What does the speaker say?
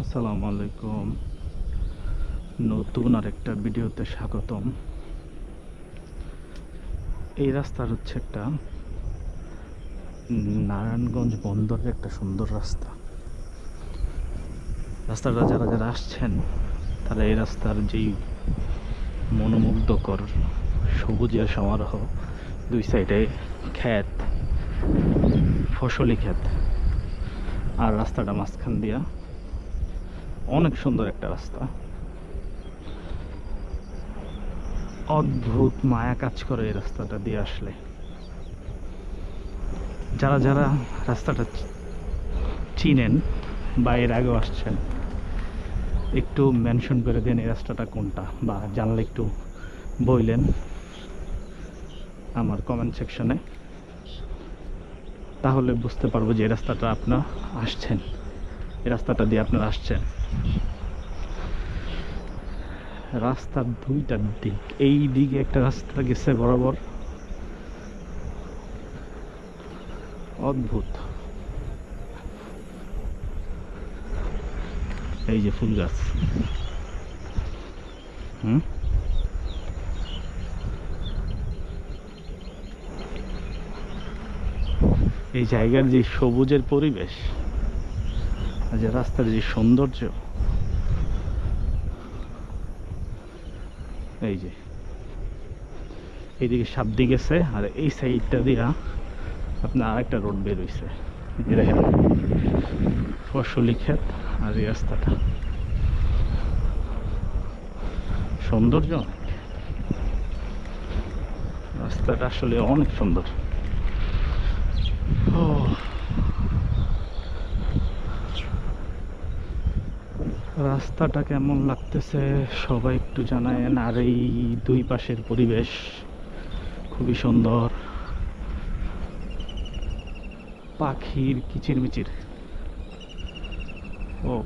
আসসালামু আলাইকুম। নতুন আরেকটা ভিডিওতে স্বাগতম। এই রাস্তার হচ্ছে একটা নারায়ণগঞ্জ বন্দরের একটা সুন্দর রাস্তা। রাস্তাটা যারা যারা আসছেন, তারা এই রাস্তার যেই মনোমুগ্ধকর সবুজের সমারোহ, দুই সাইডে ক্ষেত ফসলি ক্ষেত। আর রাস্তাটা মাঝখান দিয়া অনেক সুন্দর একটা রাস্তা। অদ্ভুত মায়া কাজ করে এই রাস্তাটা দিয়ে আসলে। যারা যারা রাস্তাটা চিনেন বা এর আগেও আসছেন, একটু মেনশন করে দেন এই রাস্তাটা কোনটা বা জানলে একটু বইলেন আমার কমেন্ট সেকশনে তাহলে বুঝতে পারব যে এই রাস্তাটা আপনার আসছেন। এই রাস্তাটা দিয়ে আপনারা আসছেন। রাস্তার দুইটার দিক। এই দিকে একটা রাস্তা গেছে বরাবর। অদ্ভুত। এই যে ফুল গাছ। হুম? এই জায়গার যে সবুজের পরিবেশ, আর যে রাস্তার যে সৌন্দর্য, এই যে, এইদিকে সাবদি গেছে আর এই সাইডটা দিয়া আপনার আরেকটা রোড বের দেখেন, ফসলি ক্ষেত আর এই রাস্তাটা। সৌন্দর্য রাস্তাটা আসলে অনেক সুন্দর। রাস্তাটা কেমন লাগতেছে? সবাই একটু জানায়েন, আর এই দুই পাশের পরিবেশ খুবই সুন্দর। পাখির কিচিরমিচির। ও